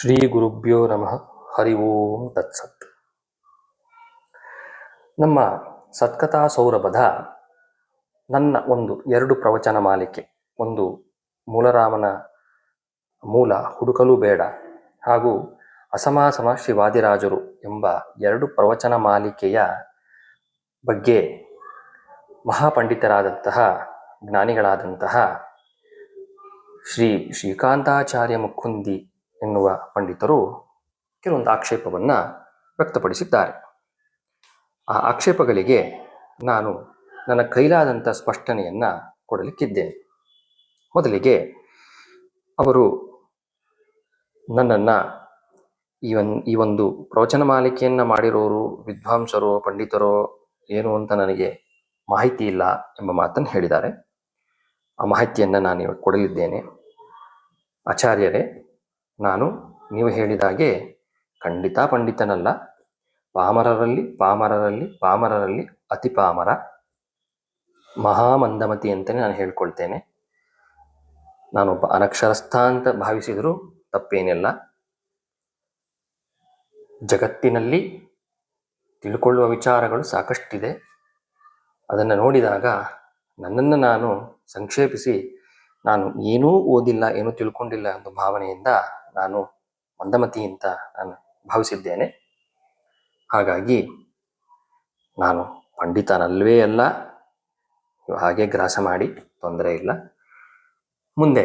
ಶ್ರೀ ಗುರುಭ್ಯೋ ನಮಃ. ಹರಿ ಓಂ ತತ್ಸತ್. ನಮ್ಮ ಸತ್ಕಥಾ ಸೌರಭದ ನನ್ನ ಒಂದು ಎರಡು ಪ್ರವಚನ ಮಾಲಿಕೆ. ಒಂದು ಮೂಲರಾಮನ ಮೂಲ ಹುಡುಕಲು ಬೇಡ ಹಾಗೂ ಅಸಮಾಸಮ ಶಿವಾದಿರಾಜರು ಎಂಬ ಎರಡು ಪ್ರವಚನ ಮಾಲಿಕೆಯ ಬಗ್ಗೆ ಮಹಾಪಂಡಿತರಾದಂತಹ, ಜ್ಞಾನಿಗಳಾದಂತಹ ಶ್ರೀ ಶ್ರೀಕಾಂತಾಚಾರ್ಯ ಮುಖುಂದಿ ಎನ್ನುವ ಪಂಡಿತರು ಕೆಲವೊಂದು ಆಕ್ಷೇಪವನ್ನು ವ್ಯಕ್ತಪಡಿಸಿದ್ದಾರೆ. ಆ ಆಕ್ಷೇಪಗಳಿಗೆ ನಾನು ನನ್ನ ಕೈಲಾದಂಥ ಸ್ಪಷ್ಟನೆಯನ್ನು ಕೊಡಲಿಕ್ಕಿದ್ದೇನೆ. ಮೊದಲಿಗೆ ಅವರು ನನ್ನನ್ನು ಈ ಒನ್ ಈ ಒಂದು ಪ್ರವಚನ ಮಾಲಿಕೆಯನ್ನು ಮಾಡಿರೋರು, ವಿದ್ವಾಂಸರೋ, ಪಂಡಿತರೋ ಏನು ಅಂತ ನನಗೆ ಮಾಹಿತಿ ಇಲ್ಲ ಎಂಬ ಮಾತನ್ನು ಹೇಳಿದ್ದಾರೆ. ಆ ಮಾಹಿತಿಯನ್ನು ನಾನು ಕೊಡಲಿದ್ದೇನೆ. ಆಚಾರ್ಯರೇ ನಾನು ನೀವು ಹೇಳಿದಾಗೆ ಖಂಡಿತ ಪಂಡಿತನಲ್ಲ. ಪಾಮರರಲ್ಲಿ ಪಾಮರರಲ್ಲಿ ಪಾಮರರಲ್ಲಿ ಅತಿ ಪಾಮರ. ಮಹಾಮಂದಮತಿ ಅಂತಲೇ ನಾನು ಹೇಳ್ಕೊಳ್ತೇನೆ. ನಾನೊಬ್ಬ ಅನಕ್ಷರಸ್ಥ ಅಂತ ಭಾವಿಸಿದರೂ ತಪ್ಪೇನಿಲ್ಲ. ಜಗತ್ತಿನಲ್ಲಿ ತಿಳ್ಕೊಳ್ಳುವ ವಿಚಾರಗಳು ಸಾಕಷ್ಟಿದೆ. ಅದನ್ನು ನೋಡಿದಾಗ ನನ್ನನ್ನು ನಾನು ಸಂಕ್ಷೇಪಿಸಿ ನಾನು ಏನೂ ಓದಿಲ್ಲ, ಏನೂ ತಿಳ್ಕೊಂಡಿಲ್ಲ ಎಂಬ ಭಾವನೆಯಿಂದ ನಾನು ಮಂದಮತಿ ಅಂತ ನಾನು ಭಾವಿಸಿದ್ದೇನೆ. ಹಾಗಾಗಿ ನಾನು ಪಂಡಿತನಲ್ವೇ ಅಲ್ಲ, ಹಾಗೆ ಗ್ರಾಸ ಮಾಡಿ ತೊಂದರೆ ಇಲ್ಲ. ಮುಂದೆ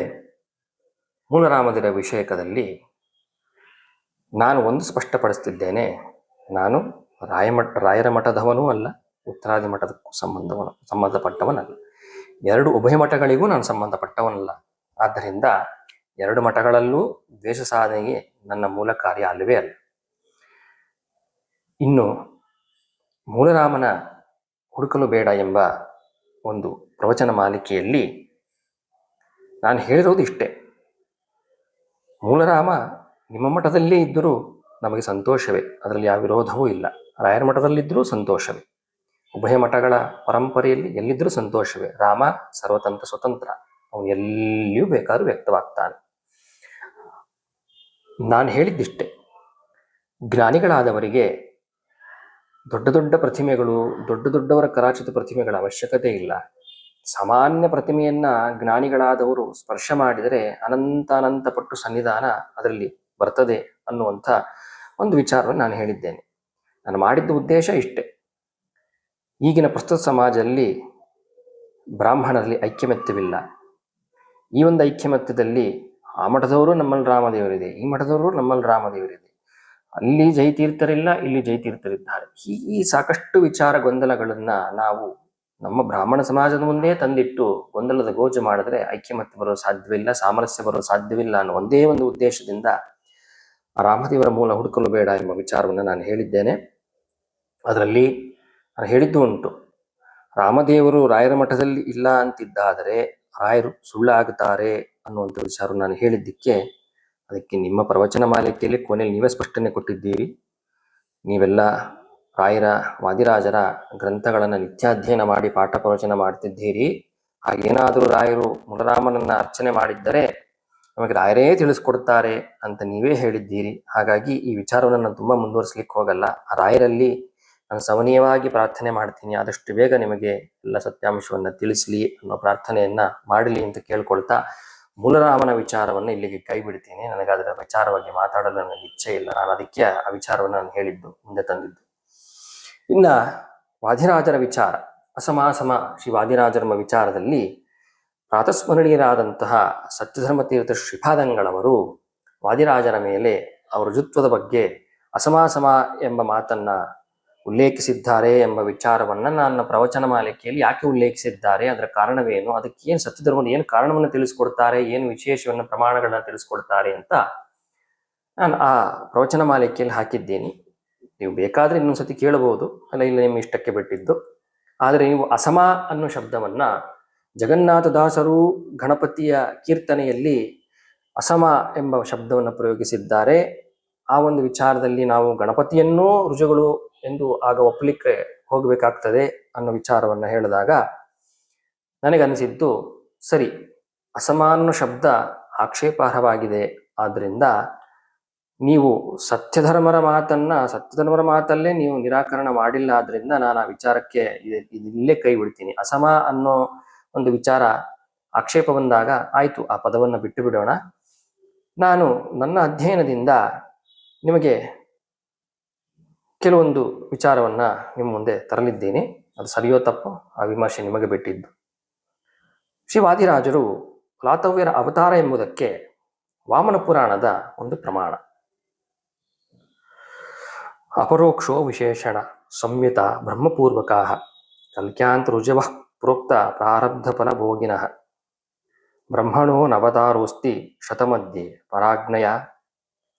ಮೂಲರಾಮದಿರ ವಿಷಯಕದಲ್ಲಿ ನಾನು ಒಂದು ಸ್ಪಷ್ಟಪಡಿಸ್ತಿದ್ದೇನೆ. ನಾನು ರಾಯಮಠ ರಾಯರ ಮಠದವನೂ ಅಲ್ಲ, ಉತ್ತರಾದಿ ಮಠದಕ್ಕೂ ಸಂಬಂಧವನು, ಸಂಬಂಧಪಟ್ಟವನಲ್ಲ. ಎರಡು ಉಭಯ ಮಠಗಳಿಗೂ ನಾನು ಸಂಬಂಧಪಟ್ಟವನಲ್ಲ. ಆದ್ದರಿಂದ ಎರಡು ಮಠಗಳಲ್ಲೂ ದ್ವೇಷ ಸಾಧನೆಗೆ ನನ್ನ ಮೂಲ ಕಾರ್ಯ ಅಲ್ಲವೇ ಅಲ್ಲ. ಇನ್ನು ಮೂಲರಾಮನ ಹುಡುಕಲು ಬೇಡ ಎಂಬ ಒಂದು ಪ್ರವಚನ ಮಾಲಿಕೆಯಲ್ಲಿ ನಾನು ಹೇಳಿರೋದು ಇಷ್ಟೇ. ಮೂಲರಾಮ ನಿಮ್ಮ ಮಠದಲ್ಲೇ ಇದ್ದರೂ ನಮಗೆ ಸಂತೋಷವೇ, ಅದರಲ್ಲಿ ಯಾವ ವಿರೋಧವೂ ಇಲ್ಲ. ರಾಯರ ಮಠದಲ್ಲಿದ್ದರೂ ಸಂತೋಷವೇ. ಉಭಯ ಮಠಗಳ ಪರಂಪರೆಯಲ್ಲಿ ಎಲ್ಲಿದ್ದರೂ ಸಂತೋಷವೇ. ರಾಮ ಸರ್ವತಂತ್ರ ಸ್ವತಂತ್ರ. ಅವನು ಎಲ್ಲಿಯೂ ಬೇಕಾದ್ರೂ ವ್ಯಕ್ತವಾಗ್ತಾನೆ. ನಾನು ಹೇಳಿದ್ದಿಷ್ಟೆ. ಜ್ಞಾನಿಗಳಾದವರಿಗೆ ದೊಡ್ಡ ದೊಡ್ಡ ಪ್ರತಿಮೆಗಳು, ದೊಡ್ಡ ದೊಡ್ಡವರ ಕರಾಚಿತ ಪ್ರತಿಮೆಗಳ ಅವಶ್ಯಕತೆ ಇಲ್ಲ. ಸಾಮಾನ್ಯ ಪ್ರತಿಮೆಯನ್ನ ಜ್ಞಾನಿಗಳಾದವರು ಸ್ಪರ್ಶ ಮಾಡಿದರೆ ಅನಂತ ಅನಂತ ಪಟ್ಟು ಸನ್ನಿಧಾನ ಅದರಲ್ಲಿ ಬರ್ತದೆ ಅನ್ನುವಂಥ ಒಂದು ವಿಚಾರವನ್ನು ನಾನು ಹೇಳಿದ್ದೇನೆ. ನಾನು ಮಾಡಿದ್ದ ಉದ್ದೇಶ ಇಷ್ಟೇ. ಈಗಿನ ಪ್ರಸ್ತುತ ಸಮಾಜದಲ್ಲಿ ಬ್ರಾಹ್ಮಣರಲ್ಲಿ ಐಕ್ಯಮತ್ಯವಿಲ್ಲ. ಈ ಒಂದು ಐಕ್ಯಮತ್ಯದಲ್ಲಿ ಆ ಮಠದವರು ನಮ್ಮಲ್ಲಿ ರಾಮದೇವರಿದೆ, ಈ ಮಠದವರು ನಮ್ಮಲ್ಲಿ ರಾಮದೇವರಿದೆ. ಅಲ್ಲಿ ಜೈತೀರ್ಥರಿಲ್ಲ ಇಲ್ಲಿ ಜೈತೀರ್ಥರಿದ್ದಾರೆ ಈ ಸಾಕಷ್ಟು ವಿಚಾರ ಗೊಂದಲಗಳನ್ನು ನಾವು ನಮ್ಮ ಬ್ರಾಹ್ಮಣ ಸಮಾಜದ ಮುಂದೆ ತಂದಿಟ್ಟು ಗೊಂದಲದ ಗೋಜು ಮಾಡಿದ್ರೆ ಐಕ್ಯಮತ್ಯ ಬರೋ ಸಾಧ್ಯವಿಲ್ಲ, ಸಾಮರಸ್ಯ ಬರೋ ಸಾಧ್ಯವಿಲ್ಲ ಅನ್ನೋ ಒಂದೇ ಒಂದು ಉದ್ದೇಶದಿಂದ ರಾಮದೇವರ ಮೂಲ ಹುಡುಕಲು ಬೇಡ ಎಂಬ ವಿಚಾರವನ್ನು ನಾನು ಹೇಳಿದ್ದೇನೆ. ಅದರಲ್ಲಿ ಹೇಳಿದ್ದು ಉಂಟು. ರಾಮದೇವರು ರಾಯರ ಮಠದಲ್ಲಿ ಇಲ್ಲ ಅಂತಿದ್ದಾದರೆ ರಾಯರು ಸುಳ್ಳಾಗುತ್ತಾರೆ ಅನ್ನುವಂಥ ವಿಚಾರ ನಾನು ಹೇಳಿದ್ದಕ್ಕೆ ಅದಕ್ಕೆ ನಿಮ್ಮ ಪ್ರವಚನ ಮಾಲಿಕೆಯಲ್ಲಿ ಕೊನೆಯಲ್ಲಿ ನೀವೇ ಸ್ಪಷ್ಟನೆ ಕೊಟ್ಟಿದ್ದೀರಿ. ನೀವೆಲ್ಲ ರಾಯರ, ವಾದಿರಾಜರ ಗ್ರಂಥಗಳನ್ನು ನಿತ್ಯಾಧ್ಯಯನ ಮಾಡಿ ಪಾಠ ಪ್ರವಚನ ಮಾಡ್ತಿದ್ದೀರಿ. ಹಾಗೇನಾದರೂ ರಾಯರು ಮುಲರಾಮನನ್ನ ಅರ್ಚನೆ ಮಾಡಿದ್ದರೆ ನಮಗೆ ರಾಯರೇ ತಿಳಿಸ್ಕೊಡ್ತಾರೆ ಅಂತ ನೀವೇ ಹೇಳಿದ್ದೀರಿ. ಹಾಗಾಗಿ ಈ ವಿಚಾರವನ್ನು ನಾನು ತುಂಬ ಮುಂದುವರಿಸ್ಲಿಕ್ಕೆ ಹೋಗಲ್ಲ. ರಾಯರಲ್ಲಿ ನಾನು ಸಮನೀಯವಾಗಿ ಪ್ರಾರ್ಥನೆ ಮಾಡ್ತೀನಿ. ಆದಷ್ಟು ಬೇಗ ನಿಮಗೆ ಎಲ್ಲ ಸತ್ಯಾಂಶವನ್ನು ತಿಳಿಸಲಿ ಅನ್ನೋ ಪ್ರಾರ್ಥನೆಯನ್ನ ಮಾಡಲಿ ಅಂತ ಕೇಳ್ಕೊಳ್ತಾ ಮೂಲರಾಮನ ವಿಚಾರವನ್ನು ಇಲ್ಲಿಗೆ ಕೈ ಬಿಡ್ತೀನಿ. ನನಗೆ ಅದರ ವಿಚಾರವಾಗಿ ಮಾತಾಡಲು ನನಗೆ ಇಚ್ಛೆ ಇಲ್ಲ. ನಾನು ಅದಕ್ಕೆ ಆ ವಿಚಾರವನ್ನು ನಾನು ಹೇಳಿದ್ದು, ಮುಂದೆ ತಂದಿದ್ದು. ಇನ್ನ ವಾದಿರಾಜರ ವಿಚಾರ, ಅಸಮಾಸಮ ಶ್ರೀ ವಾದಿರಾಜರ ವಿಚಾರದಲ್ಲಿ ಪ್ರಾತಸ್ಮರಣೀಯರಾದಂತಹ ಸತ್ಯಧರ್ಮ ತೀರ್ಥ ಶ್ರೀಪಾದಂಗಳವರು ವಾದಿರಾಜರ ಮೇಲೆ ಅವರ ಜುತ್ವದ ಬಗ್ಗೆ ಅಸಮಾಸಮ ಎಂಬ ಮಾತನ್ನ ಉಲ್ಲೇಖಿಸಿದ್ದಾರೆ ಎಂಬ ವಿಚಾರವನ್ನ ನನ್ನ ಪ್ರವಚನ ಮಾಲಿಕೆಯಲ್ಲಿ ಯಾಕೆ ಉಲ್ಲೇಖಿಸಿದ್ದಾರೆ? ಅದರ ಕಾರಣವೇನು? ಅದಕ್ಕೆ ಏನು ಸತ್ಯಧರ್ಮದ ಏನು ಕಾರಣವನ್ನು ತಿಳಿಸ್ಕೊಡ್ತಾರೆ? ಏನು ವಿಶೇಷವನ್ನು ಪ್ರಮಾಣಗಳನ್ನ ತಿಳಿಸ್ಕೊಡ್ತಾರೆ ಅಂತ ನಾನು ಆ ಪ್ರವಚನ ಮಾಲಿಕೆಯಲ್ಲಿ ಹಾಕಿದ್ದೀನಿ. ನೀವು ಬೇಕಾದ್ರೆ ಇನ್ನೊಂದ್ಸತಿ ಕೇಳಬಹುದು. ಅಲ್ಲ, ಇಲ್ಲ ನಿಮ್ಮ ಇಷ್ಟಕ್ಕೆ ಬಿಟ್ಟಿದ್ದು. ಆದರೆ ನೀವು ಅಸಮ ಅನ್ನೋ ಶಬ್ದವನ್ನ ಜಗನ್ನಾಥದಾಸರು ಗಣಪತಿಯ ಕೀರ್ತನೆಯಲ್ಲಿ ಅಸಮ ಎಂಬ ಶಬ್ದವನ್ನು ಪ್ರಯೋಗಿಸಿದ್ದಾರೆ. ಆ ಒಂದು ವಿಚಾರದಲ್ಲಿ ನಾವು ಗಣಪತಿಯನ್ನೂ ರುಜುಗಳು ಎಂದು ಆಗ ಒಪ್ಪಲಿಕ್ಕೆ ಹೋಗಬೇಕಾಗ್ತದೆ ಅನ್ನೋ ವಿಚಾರವನ್ನು ಹೇಳಿದಾಗ ನನಗನಿಸಿದ್ದು, ಸರಿ ಅಸಮಾನ ಶಬ್ದ ಆಕ್ಷೇಪಾರ್ಹವಾಗಿದೆ. ಆದ್ದರಿಂದ ನೀವು ಸತ್ಯಧರ್ಮರ ಮಾತನ್ನ, ಸತ್ಯಧರ್ಮರ ಮಾತಲ್ಲೇ ನೀವು ನಿರಾಕರಣ ಮಾಡಿಲ್ಲ. ಆದ್ರಿಂದ ನಾನು ಆ ವಿಚಾರಕ್ಕೆ ಇಲ್ಲೇ ಕೈ ಬಿಡ್ತೀನಿ. ಅಸಮ ಅನ್ನೋ ಒಂದು ವಿಚಾರ ಆಕ್ಷೇಪ ಬಂದಾಗ ಆಯಿತು, ಆ ಪದವನ್ನು ಬಿಟ್ಟು ಬಿಡೋಣ. ನಾನು ನನ್ನ ಅಧ್ಯಯನದಿಂದ ನಿಮಗೆ ಕೆಲವೊಂದು ವಿಚಾರವನ್ನ ನಿಮ್ಮ ಮುಂದೆ ತರಲಿದ್ದೇನೆ. ಅದು ಸರಿಯೋ ತಪ್ಪೋ ಆ ವಿಮರ್ಶೆ ನಿಮಗೆ ಬಿಟ್ಟಿದ್ದು. ಶಿವಾದಿರಾಜರು ವಾದಿರಾಜರು ಲಾತವ್ಯರ ಅವತಾರ ಎಂಬುದಕ್ಕೆ ವಾಮನ ಪುರಾಣದ ಒಂದು ಪ್ರಮಾಣ. ಅಪರೋಕ್ಷೋ ವಿಶೇಷಣ ಸಂಯುತ ಬ್ರಹ್ಮಪೂರ್ವಕಾ ಕಲ್ಕ್ಯಾಂತ ರುಜವ ಪ್ರೋಕ್ತ ಪ್ರಾರಬ್ಧ ಫಲ ಭೋಗಿನಃ. ಬ್ರಹ್ಮಣೋ ನವತಾರೋಸ್ತಿ ಶತಮಧ್ಯೆ ಪರಾಜ್ಞಯ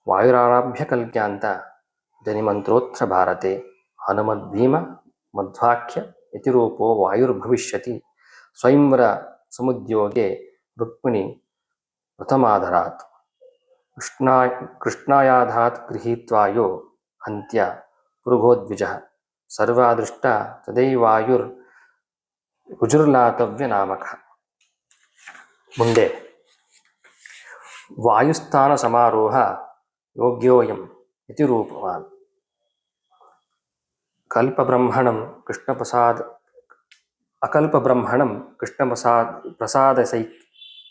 ವಾಯುರಾರಭ್ಯ ಕಲ್ಕ್ಯಾಂತ ಜನಿಮಂತ್ರೋತ್ರ ಭಾರತೆ ಹನುಮದ್ಭೀಮ ಮಧ್ವಾಖ್ಯ ಯತಿರೂಪೋ ವಾಯುರ್ಭವಿಷ್ಯತಿ ಸ್ವಯಂವರ ಸಮುದ್ಯೋಗೆ ರುಕ್ಮಿಣಿ ಪ್ರಥಮಾಧರಾತ್ ಕೃಷ್ಣಾ ಕೃಷ್ಣಾಯಾಧಾತ್ ಗೃಹೀತ್ವಾಯೋ ಹಂತ್ಯ ಪುರುಗೋದ್ವಿಜ ಸರ್ವಾದೃಷ್ಟ ತದೈವಾಯುರ್ ರುಜುರ್ಲಾತವ್ಯ ನಾಮಕ ಮುಂದೆ ವಾಯುಸ್ಥಾನ ಸಮಾರೋಹ ಯೋಗ್ಯೋಯಂ ಇತಿ ರೂಪವಾನ್ ಕಲ್ಪಬ್ರಹ್ಮಣಂ ಕೃಷ್ಣಪ್ರಸಾದ್, ಅಕಲ್ಪಬ್ರಹ್ಮಣಂ ಕೃಷ್ಣಪ್ರಸಾದ್, ಪ್ರಸಾದಸೈ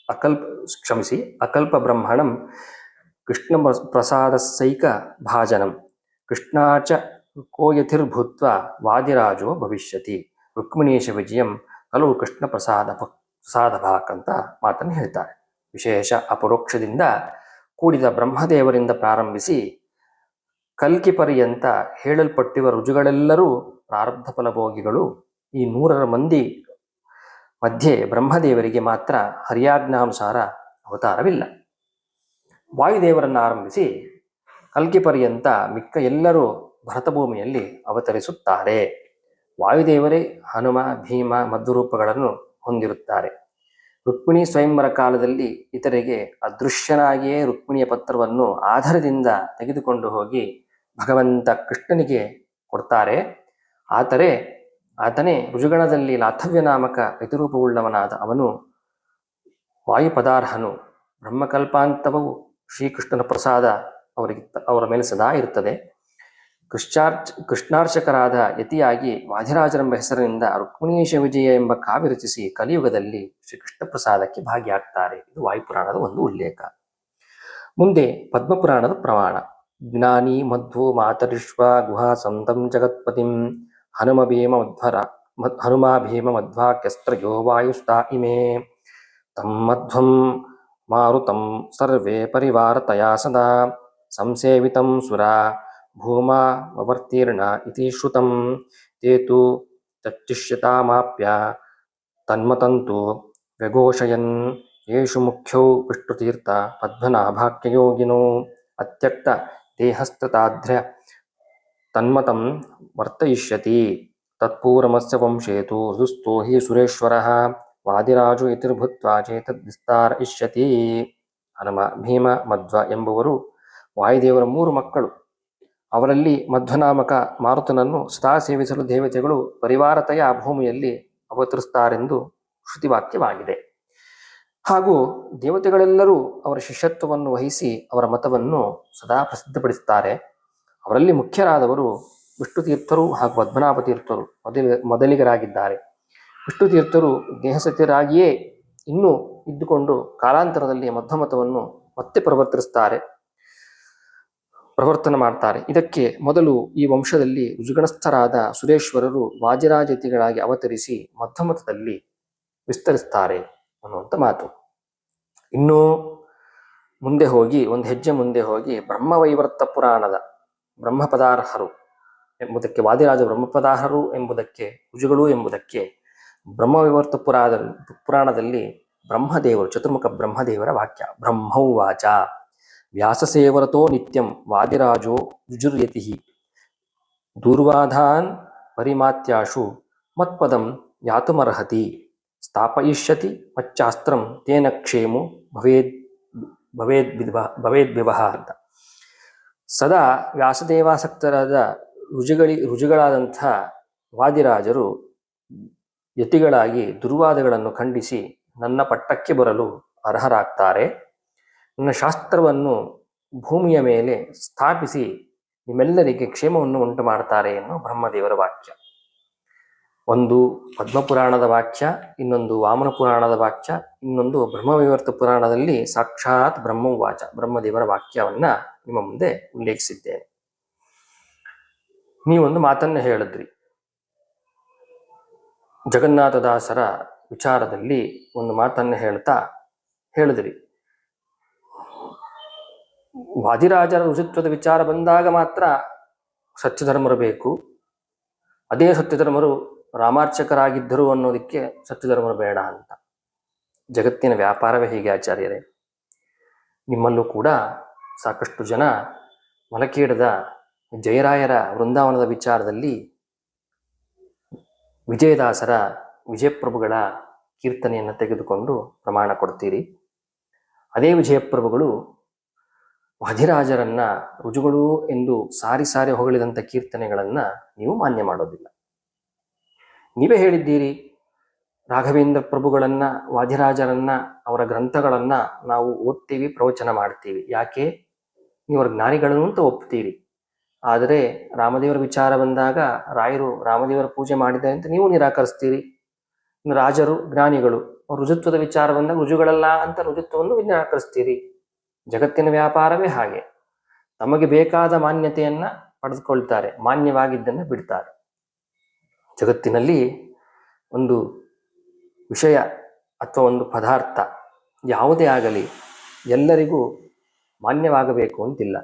ಅಕಲ್ಪ ಕ್ಷಮಿಸಿ, ಅಕಲ್ಪಬ್ರಹ್ಮಣಂ ಕೃಷ್ಣ ಪ್ರಸಾದಸೈಕ ಭಾಜನಂ. ಕೃಷ್ಣಾಚ ಕೋಯತಿರ್ಭೂತ್ವ ವಾದಿರಾಜೋ ಭವಿಷ್ಯತಿ. ರುಕ್ಮಿಣೇಶ ವಿಜಯಂ ಹಲವು ಕೃಷ್ಣ ಪ್ರಸಾದ ಪ್ರಸಾದ ಭಾಕ್ ಅಂತ ಮಾತನ್ನು ಹೇಳ್ತಾರೆ. ವಿಶೇಷ ಅಪರೋಕ್ಷದಿಂದ ಕೂಡಿದ ಬ್ರಹ್ಮದೇವರಿಂದ ಪ್ರಾರಂಭಿಸಿ ಕಲ್ಕಿ ಪರ್ಯಂತ ಹೇಳಲ್ಪಟ್ಟಿರುವ ರುಜುಗಳೆಲ್ಲರೂ ಪ್ರಾರಬ್ಧ ಫಲಭೋಗಿಗಳು. ಈ ನೂರರ ಮಂದಿ ಮಧ್ಯೆ ಬ್ರಹ್ಮದೇವರಿಗೆ ಮಾತ್ರ ಹರಿಯಾಜ್ಞಾನುಸಾರ ಅವತಾರವಿಲ್ಲ. ವಾಯುದೇವರನ್ನು ಆರಂಭಿಸಿ ಕಲ್ಕಿ ಪರ್ಯಂತ ಮಿಕ್ಕ ಎಲ್ಲರೂ ಭರತಭೂಮಿಯಲ್ಲಿ ಅವತರಿಸುತ್ತಾರೆ. ವಾಯುದೇವರೇ ಹನುಮ, ಭೀಮ, ಮದ್ದುರೂಪಗಳನ್ನು ಹೊಂದಿರುತ್ತಾರೆ. ರುಕ್ಮಿಣಿ ಸ್ವಯಂವರ ಕಾಲದಲ್ಲಿ ಇತರಿಗೆ ಅದೃಶ್ಯನಾಗಿಯೇ ರುಕ್ಮಿಣಿಯ ಪತ್ರವನ್ನು ಆಧಾರದಿಂದ ತೆಗೆದುಕೊಂಡು ಹೋಗಿ ಭಗವಂತ ಕೃಷ್ಣನಿಗೆ ಕೊಡ್ತಾರೆ. ಆದರೆ ಆತನೇ ರುಜುಗಣದಲ್ಲಿ ಲಾಥವ್ಯ ನಾಮಕ ಯತಿರೂಪವುಳ್ಳವನಾದ ಅವನು ವಾಯುಪದಾರ್ಹನು ಬ್ರಹ್ಮಕಲ್ಪಾಂತವು ಶ್ರೀಕೃಷ್ಣನ ಪ್ರಸಾದ ಅವರಿಗೆ ಅವರ ಮೇಲೆ ಸದಾ ಇರುತ್ತದೆ. ಕೃಷ್ಣಾರ್ಚ, ಕೃಷ್ಣಾರ್ಚಕರಾದ ಯತಿಯಾಗಿ ವಾದಿರಾಜರೆಂಬ ಹೆಸರಿನಿಂದ ರುಕ್ಮಿಣೀಶ ವಿಜಯ ಎಂಬ ಕಾವ್ಯ ರಚಿಸಿ ಕಲಿಯುಗದಲ್ಲಿ ಶ್ರೀಕೃಷ್ಣ ಪ್ರಸಾದಕ್ಕೆ ಭಾಗಿಯಾಗ್ತಾರೆ. ಇದು ವಾಯುಪುರಾಣದ ಒಂದು ಉಲ್ಲೇಖ. ಮುಂದೆ ಪದ್ಮಪುರಾಣದ ಪ್ರಮಾಣ. ಜ್ಞಾನಿ ಮಧ್ವು ಮಾತರಿಶ್ವ ಗುಹಾ ಸಂತಂ ಜಗತ್ಪತಿಂ ಹನುಮ ಭೀಮ ಮಧ್ವರ ಮದ್- ಹನುಮ ಭೀಮ ಮಧ್ವಾಕ್ಯಸ್ತ್ರಯೋ ವಾಯುಸ್ತಾ ಇಮೇ ತಂ ಮಧ್ವಂ ಮಾರುತಂ ಸರ್ವೇ ಪರಿವಾರತಯಾ ಸದಾ ಸಂಸೇವಿತಂ ಸುರಾ ಭೂಮಾ ಅವರ್ತೀರ್ಣ ಇತಿ ಶ್ರುತಂ ತೇ ತು ಚಚ್ಚಿಷ್ಯತಾಮಾಪ್ಯ ತನ್ಮತಂತು ದೇಹಸ್ತತಾಧ್ರ್ಯ ತನ್ಮತಂ ವರ್ತಯಿಷ್ಯತಿ. ತತ್ಪೂರ್ವಮಸ್ಯ ವಂಶೇತು ಹಿ ಸುರೇಶ್ವರಃ. ವಾದಿರಾಜು ವಿಸ್ತಾರ ಚೇತದ್ವಿಸ್ತಾರಯಿಷ್ಯತಿ ಹನುಮ, ಭೀಮ, ಮಧ್ವ ಎಂಬುವರು ವಾಯುದೇವರ ಮೂರು ಮಕ್ಕಳು. ಅವರಲ್ಲಿ ಮಧ್ವನಾಮಕ ಮಾರುತನನ್ನು ಸದಾ ಸೇವಿಸಲು ದೇವತೆಗಳು ಪರಿವಾರತೆಯ ಭೂಮಿಯಲ್ಲಿ ಅವತರಿಸುತ್ತಾರೆಂದು ಶ್ರುತಿವಾಕ್ಯವಾಗಿದೆ. ಹಾಗೂ ದೇವತೆಗಳೆಲ್ಲರೂ ಅವರ ಶಿಷ್ಯತ್ವವನ್ನು ವಹಿಸಿ ಅವರ ಮತವನ್ನು ಸದಾ ಪ್ರಸಿದ್ಧಪಡಿಸುತ್ತಾರೆ. ಅವರಲ್ಲಿ ಮುಖ್ಯರಾದವರು ವಿಷ್ಣು ತೀರ್ಥರು ಹಾಗೂ ಪದ್ಮನಾಭ ತೀರ್ಥರು ಮೊದಲ, ಮೊದಲಿಗರಾಗಿದ್ದಾರೆ. ವಿಷ್ಣು ತೀರ್ಥರು ದೇಹಸತ್ಯರಾಗಿಯೇ ಇನ್ನೂ ಇದ್ದುಕೊಂಡು ಕಾಲಾಂತರದಲ್ಲಿ ಮಧ್ವಮತವನ್ನು ಮತ್ತೆ ಪ್ರವರ್ತಿಸುತ್ತಾರೆ, ಪ್ರವರ್ತನ ಮಾಡ್ತಾರೆ. ಇದಕ್ಕೆ ಮೊದಲು ಈ ವಂಶದಲ್ಲಿ ರುಜುಗಣಸ್ಥರಾದ ಸುರೇಶ್ವರರು ವಾಜರಾಜತಿಗಳಾಗಿ ಅವತರಿಸಿ ಮಧ್ಯಮತದಲ್ಲಿ ವಿಸ್ತರಿಸ್ತಾರೆ ಅನ್ನುವಂಥ ಮಾತು. ಇನ್ನು ಮುಂದೆ ಹೋಗಿ, ಒಂದು ಹೆಜ್ಜೆ ಮುಂದೆ ಹೋಗಿ ಬ್ರಹ್ಮವೈವರ್ತ ಪುರಾಣದ ಬ್ರಹ್ಮಪದಾರ್ಹರು ಎಂಬುದಕ್ಕೆ, ವಾದಿರಾಜ ಬ್ರಹ್ಮಪದಾರ್ಹರು ಎಂಬುದಕ್ಕೆ ಭುಜಗಳು ಎಂಬುದಕ್ಕೆ ಬ್ರಹ್ಮವೈವರ್ತ ಪುರಾದ, ಪುರಾಣದಲ್ಲಿ ಬ್ರಹ್ಮದೇವರು, ಚತುರ್ಮುಖ ಬ್ರಹ್ಮದೇವರ ವಾಕ್ಯ ಬ್ರಹ್ಮೌವಾಚ ವ್ಯಾಸಸೇವರತೋ ನಿತ್ಯಂ, ವಾದಿರಾಜೋ ಯುಜುರ್ಯತಿ ದೂರ್ವಾಧಾನ್ ಪರಿಮಾತ್ಯಾಶು ಮತ್ಪದಂ ಯಾತುಮರ್ಹತಿ. ಸ್ಥಾಪಯಿಷ್ಯತಿ ಮಚ್ಚಾಸ್ತ್ರಂ ತೇನ ಕ್ಷೇಮು ಭವೇದ್ ಭವೇದ್ ಭವೇದ್ವಿವಹ ಅಂತ ಸದಾ ವ್ಯಾಸದೇವಾಸಕ್ತರಾದ ರುಜುಗಳಿ ರುಜುಗಳಾದಂಥ ವಾದಿರಾಜರು ಯತಿಗಳಾಗಿ ದುರ್ವಾದಗಳನ್ನು ಖಂಡಿಸಿ ನನ್ನ ಪಟ್ಟಕ್ಕೆ ಬರಲು ಅರ್ಹರಾಗ್ತಾರೆ. ನನ್ನ ಶಾಸ್ತ್ರವನ್ನು ಭೂಮಿಯ ಮೇಲೆ ಸ್ಥಾಪಿಸಿ ನಿಮ್ಮೆಲ್ಲರಿಗೆ ಕ್ಷೇಮವನ್ನು ಉಂಟು ಮಾಡ್ತಾರೆ ಎನ್ನುವ ಬ್ರಹ್ಮದೇವರ ವಾಕ್ಯ. ಒಂದು ಪದ್ಮಪುರಾಣದ ವಾಕ್ಯ ಇನ್ನೊಂದು ವಾಮನ ಪುರಾಣದ ವಾಕ್ಯ ಇನ್ನೊಂದು ಬ್ರಹ್ಮವಿವರ್ತ ಪುರಾಣದಲ್ಲಿ ಸಾಕ್ಷಾತ್ ಬ್ರಹ್ಮವಾಚ ಬ್ರಹ್ಮದೇವರ ವಾಕ್ಯವನ್ನ ನಿಮ್ಮ ಮುಂದೆ ಉಲ್ಲೇಖಿಸಿದ್ದೇನೆ. ನೀವೊಂದು ಮಾತನ್ನ ಹೇಳಿದ್ರಿ. ಜಗನ್ನಾಥದಾಸರ ವಿಚಾರದಲ್ಲಿ ಒಂದು ಮಾತನ್ನ ಹೇಳ್ತಾ ಹೇಳಿದ್ರಿ. ವಾದಿರಾಜರ ಋಷಿತ್ವದ ವಿಚಾರ ಬಂದಾಗ ಮಾತ್ರ ಸತ್ಯಧರ್ಮರು ಬೇಕು. ಅದೇ ಸತ್ಯಧರ್ಮರು ರಾಮಾರ್ಚಕರಾಗಿದ್ದರು ಅನ್ನೋದಕ್ಕೆ ಸತ್ಯಧರ್ಮರು ಬೇಡ ಅಂತ. ಜಗತ್ತಿನ ವ್ಯಾಪಾರವೇ ಹೀಗೆ ಆಚಾರ್ಯರೇ. ನಿಮ್ಮಲ್ಲೂ ಕೂಡ ಸಾಕಷ್ಟು ಜನ ಮಲಕೇಡದ ಜಯರಾಯರ ವೃಂದಾವನದ ವಿಚಾರದಲ್ಲಿ ವಿಜಯದಾಸರ ವಿಜಯಪ್ರಭುಗಳ ಕೀರ್ತನೆಯನ್ನು ತೆಗೆದುಕೊಂಡು ಪ್ರಮಾಣ ಕೊಡ್ತೀರಿ. ಅದೇ ವಿಜಯಪ್ರಭುಗಳು ವಾಧಿರಾಜರನ್ನ ರುಜುಗಳು ಎಂದು ಸಾರಿ ಸಾರಿ ಹೊಗಳಿದಂಥ ಕೀರ್ತನೆಗಳನ್ನು ನೀವು ಮಾನ್ಯ ಮಾಡೋದಿಲ್ಲ. ನೀವೇ ಹೇಳಿದ್ದೀರಿ. ರಾಘವೇಂದ್ರ ಪ್ರಭುಗಳನ್ನ, ವಾದಿರಾಜರನ್ನ, ಅವರ ಗ್ರಂಥಗಳನ್ನ ನಾವು ಓದ್ತೀವಿ, ಪ್ರವಚನ ಮಾಡ್ತೀವಿ. ಯಾಕೆ? ನೀವು ಅವ್ರ ಜ್ಞಾನಿಗಳನ್ನು ಅಂತ ಒಪ್ತೀರಿ. ಆದರೆ ರಾಮದೇವರ ವಿಚಾರ ಬಂದಾಗ ರಾಯರು ರಾಮದೇವರ ಪೂಜೆ ಮಾಡಿದ್ದಾರೆ ಅಂತ ನೀವು ನಿರಾಕರಿಸ್ತೀರಿ. ರಾಜರು, ಜ್ಞಾನಿಗಳು ರುಜುತ್ವದ ವಿಚಾರ ಬಂದಾಗ ರುಜುಗಳಲ್ಲ ಅಂತ ರುಜುತ್ವವನ್ನು ನಿರಾಕರಿಸ್ತೀರಿ. ಜಗತ್ತಿನ ವ್ಯಾಪಾರವೇ ಹಾಗೆ. ತಮಗೆ ಬೇಕಾದ ಮಾನ್ಯತೆಯನ್ನ ಪಡೆದುಕೊಳ್ತಾರೆ, ಮಾನ್ಯವಾಗಿದ್ದನ್ನು ಬಿಡ್ತಾರೆ. ಜಗತ್ತಿನಲ್ಲಿ ಒಂದು ವಿಷಯ ಅಥವಾ ಒಂದು ಪದಾರ್ಥ ಯಾವುದೇ ಆಗಲಿ ಎಲ್ಲರಿಗೂ ಮಾನ್ಯವಾಗಬೇಕು ಅಂತಿಲ್ಲ.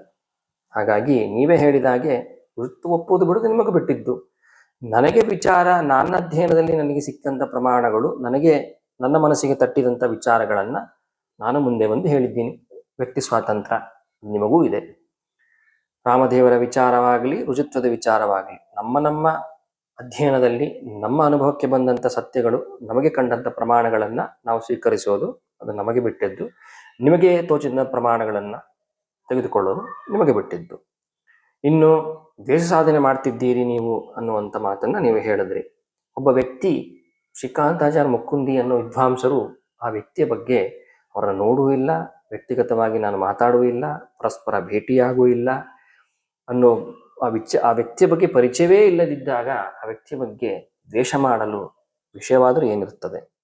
ಹಾಗಾಗಿ ನೀವೇ ಹೇಳಿದ ಹಾಗೆ ವೃತ್ತು ಒಪ್ಪುವುದು ಬಿಡುವುದು ನಿಮಗೆ ಬಿಟ್ಟಿದ್ದು. ನನಗೆ ವಿಚಾರ ನನ್ನ ಅಧ್ಯಯನದಲ್ಲಿ ನನಗೆ ಸಿಕ್ಕಂಥ ಪ್ರಮಾಣಗಳು, ನನಗೆ ನನ್ನ ಮನಸ್ಸಿಗೆ ತಟ್ಟಿದಂಥ ವಿಚಾರಗಳನ್ನು ನಾನು ಮುಂದೆ ಬಂದು ಹೇಳಿದ್ದೀನಿ. ವ್ಯಕ್ತಿ ಸ್ವಾತಂತ್ರ್ಯ ನಿಮಗೂ ಇದೆ. ರಾಮದೇವರ ವಿಚಾರವಾಗಲಿ ರುಜುತ್ವದ ವಿಚಾರವಾಗಲಿ, ನಮ್ಮ ನಮ್ಮ ಅಧ್ಯಯನದಲ್ಲಿ ನಮ್ಮ ಅನುಭವಕ್ಕೆ ಬಂದಂಥ ಸತ್ಯಗಳು ನಮಗೆ ಕಂಡಂಥ ಪ್ರಮಾಣಗಳನ್ನು ನಾವು ಸ್ವೀಕರಿಸೋದು, ಅದು ನಮಗೆ ಬಿಟ್ಟಿದ್ದು. ನಿಮಗೆ ತೋಚಿದ ಪ್ರಮಾಣಗಳನ್ನು ತೆಗೆದುಕೊಳ್ಳೋದು ನಿಮಗೆ ಬಿಟ್ಟಿದ್ದು. ಇನ್ನು ದ್ವೇಷ ಸಾಧನೆ ಮಾಡ್ತಿದ್ದೀರಿ ನೀವು ಅನ್ನುವಂಥ ಮಾತನ್ನ ನೀವು ಹೇಳಿದ್ರಿ. ಒಬ್ಬ ವ್ಯಕ್ತಿ ಶ್ರೀಕಾಂತಾಚಾರ್ಯ ಮುಕ್ಕುಂದಿ ಅನ್ನೋ ವಿದ್ವಾಂಸರು ಆ ವ್ಯಕ್ತಿಯ ಬಗ್ಗೆ ಅವರನ್ನು ನೋಡೂ ಇಲ್ಲ, ವ್ಯಕ್ತಿಗತವಾಗಿ ನಾನು ಮಾತಾಡುವ ಇಲ್ಲ, ಪರಸ್ಪರ ಭೇಟಿಯಾಗೂ ಇಲ್ಲ ಅನ್ನೋ ಆ ವಿಚ, ಆ ವ್ಯಕ್ತಿಯ ಬಗ್ಗೆ ಪರಿಚಯವೇ ಇಲ್ಲದಿದ್ದಾಗ ಆ ವ್ಯಕ್ತಿಯ ಬಗ್ಗೆ ದ್ವೇಷ ಮಾಡಲು ವಿಷಯವಾದರೂ ಏನಿರುತ್ತದೆ?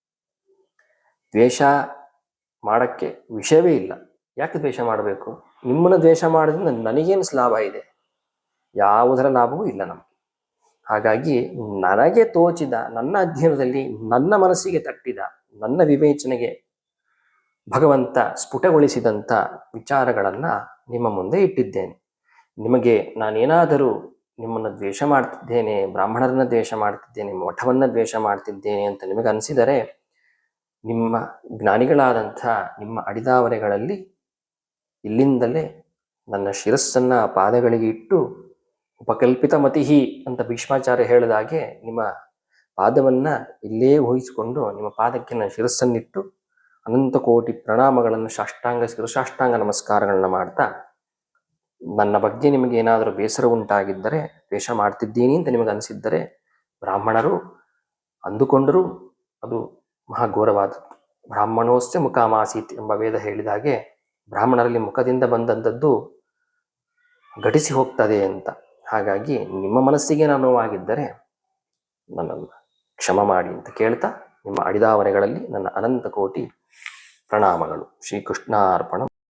ದ್ವೇಷ ಮಾಡಕ್ಕೆ ವಿಷಯವೇ ಇಲ್ಲ. ಯಾಕೆ ದ್ವೇಷ ಮಾಡಬೇಕು? ನಿಮ್ಮನ್ನು ದ್ವೇಷ ಮಾಡೋದ್ರಿಂದ ನನಗೇನು ಲಾಭ ಇದೆ? ಯಾವುದರ ಲಾಭವೂ ಇಲ್ಲ ನಮಗೆ. ಹಾಗಾಗಿ ನನಗೆ ತೋಚಿದ, ನನ್ನ ಅಧ್ಯಯನದಲ್ಲಿ ನನ್ನ ಮನಸ್ಸಿಗೆ ತಟ್ಟಿದ, ನನ್ನ ವಿವೇಚನೆಗೆ ಭಗವಂತ ಸ್ಫುಟಗೊಳಿಸಿದಂಥ ವಿಚಾರಗಳನ್ನು ನಿಮ್ಮ ಮುಂದೆ ಇಟ್ಟಿದ್ದೇನೆ. ನಿಮಗೆ ನಾನೇನಾದರೂ ನಿಮ್ಮನ್ನು ದ್ವೇಷ ಮಾಡ್ತಿದ್ದೇನೆ, ಬ್ರಾಹ್ಮಣರನ್ನ ದ್ವೇಷ ಮಾಡ್ತಿದ್ದೇನೆ, ಮಠವನ್ನು ದ್ವೇಷ ಮಾಡ್ತಿದ್ದೇನೆ ಅಂತ ನಿಮಗೆ ಅನಿಸಿದರೆ ನಿಮ್ಮ ಜ್ಞಾನಿಗಳಾದಂಥ ನಿಮ್ಮ ಅಡಿದಾವರೆಗಳಲ್ಲಿ ಇಲ್ಲಿಂದಲೇ ನನ್ನ ಶಿರಸ್ಸನ್ನು ಪಾದಗಳಿಗೆ ಇಟ್ಟು ಉಪಕಲ್ಪಿತ ಮತಿಹಿ ಅಂತ ಭೀಷ್ಮಾಚಾರ್ಯ ಹೇಳಿದ ಹಾಗೆ ನಿಮ್ಮ ಪಾದವನ್ನು ಇಲ್ಲೇ ಊಹಿಸಿಕೊಂಡು ನಿಮ್ಮ ಪಾದಕ್ಕೆ ನನ್ನ ಶಿರಸ್ಸನ್ನಿಟ್ಟು ಅನಂತ ಕೋಟಿ ಪ್ರಣಾಮಗಳನ್ನು, ಸಾಷ್ಟಾಂಗ, ಶಿರಸಾಷ್ಟಾಂಗ ನಮಸ್ಕಾರಗಳನ್ನು ಮಾಡ್ತಾ ನನ್ನ ಬಗ್ಗೆ ನಿಮಗೆ ಏನಾದರೂ ಬೇಸರ ಉಂಟಾಗಿದ್ದರೆ, ದ್ವೇಷ ಮಾಡ್ತಿದ್ದೀನಿ ಅಂತ ನಿಮಗೆ ಅನಿಸಿದ್ದರೆ, ಬ್ರಾಹ್ಮಣರು ಅಂದುಕೊಂಡರೂ ಅದು ಮಹಾಘೋರವಾದದ್ದು. ಬ್ರಾಹ್ಮಣೋಸ್ಯ ಮುಖಾಮಾಸೀತ್ ಎಂಬ ವೇದ ಹೇಳಿದ ಹಾಗೆ ಬ್ರಾಹ್ಮಣರಲ್ಲಿ ಮುಖದಿಂದ ಬಂದಂಥದ್ದು ಘಟಿಸಿ ಹೋಗ್ತದೆ ಅಂತ. ಹಾಗಾಗಿ ನಿಮ್ಮ ಮನಸ್ಸಿಗೆ ನಾನು ನೋವಾಗಿದ್ದರೆ ನನ್ನನ್ನು ಕ್ಷಮ ಮಾಡಿ ಅಂತ ಕೇಳ್ತಾ ನಿಮ್ಮ ಅಡಿದಾವರೆಗಳಲ್ಲಿ ನನ್ನ ಅನಂತ ಕೋಟಿ ಪ್ರಣಾಮಗಳು. ಶ್ರೀಕೃಷ್ಣಾರ್ಪಣ.